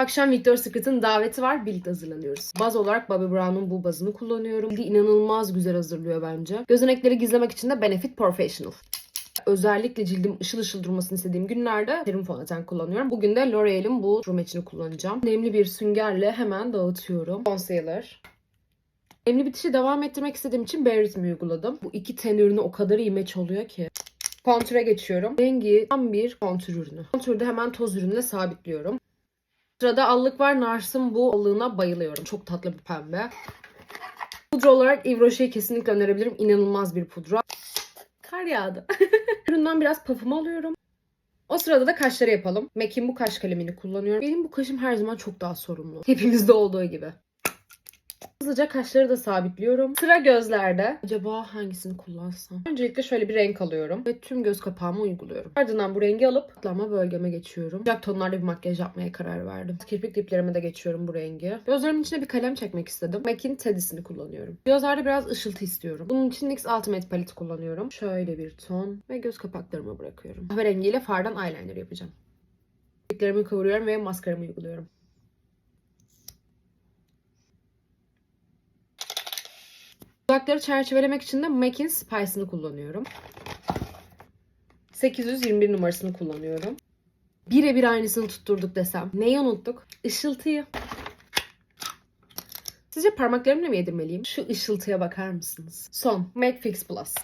akşam Victoria's Secret'ın daveti var. Birlikte hazırlanıyoruz. Baz olarak Bobbi Brown'un bu bazını kullanıyorum. Bildiği inanılmaz güzel hazırlıyor bence. Gözenekleri gizlemek için de Benefit Professional. Özellikle cildim ışıl ışıl durmasını istediğim günlerde serum fondöten kullanıyorum. Bugün de L'Oreal'in bu True Match'ini kullanacağım. Nemli bir süngerle hemen dağıtıyorum. Concealer. Nemli bitişi devam ettirmek istediğim için Rhythm uyguladım. Bu iki ten ürünü o kadar iyi match oluyor ki. Kontüre geçiyorum. Rengi tam bir kontür ürünü. Kontürde hemen toz ürünle sabitliyorum. Sırada allık var. Nars'ın bu allığına bayılıyorum. Çok tatlı bir pembe. Pudra olarak Yves Rocher'i kesinlikle önerebilirim. İnanılmaz bir pudra. Kar yağdı. Üründen biraz pafımı alıyorum. O sırada da kaşları yapalım. MAC'in bu kaş kalemini kullanıyorum. Benim bu kaşım her zaman çok daha sorumlu. Hepimizde olduğu gibi. Hızlıca kaşları da sabitliyorum. Sıra gözlerde. Acaba hangisini kullansam? Öncelikle şöyle bir renk alıyorum ve tüm göz kapağıma uyguluyorum. Ardından bu rengi alıp katlama bölgeme geçiyorum. Sıcak tonlarda bir makyaj yapmaya karar verdim. Kirpik diplerime de geçiyorum bu rengi. Gözlerimin içine bir kalem çekmek istedim. MAC'in Teddy'sini kullanıyorum. Gözlerde biraz ışıltı istiyorum. Bunun için NYX Ultimate paleti kullanıyorum. Şöyle bir ton ve göz kapaklarıma bırakıyorum. Kahverengiyle fardan eyeliner yapacağım. Kirpiklerimi kavuruyorum ve maskaramı uyguluyorum. Dudakları çerçevelemek için de MAC'in Spice'ını kullanıyorum. 821 numarasını kullanıyorum. Birebir aynısını tutturduk desem. Neyi unuttuk? Işıltıyı. Sizce parmaklarımla mı yedirmeliyim? Şu ışıltıya bakar mısınız? Son. MAC Fix Plus.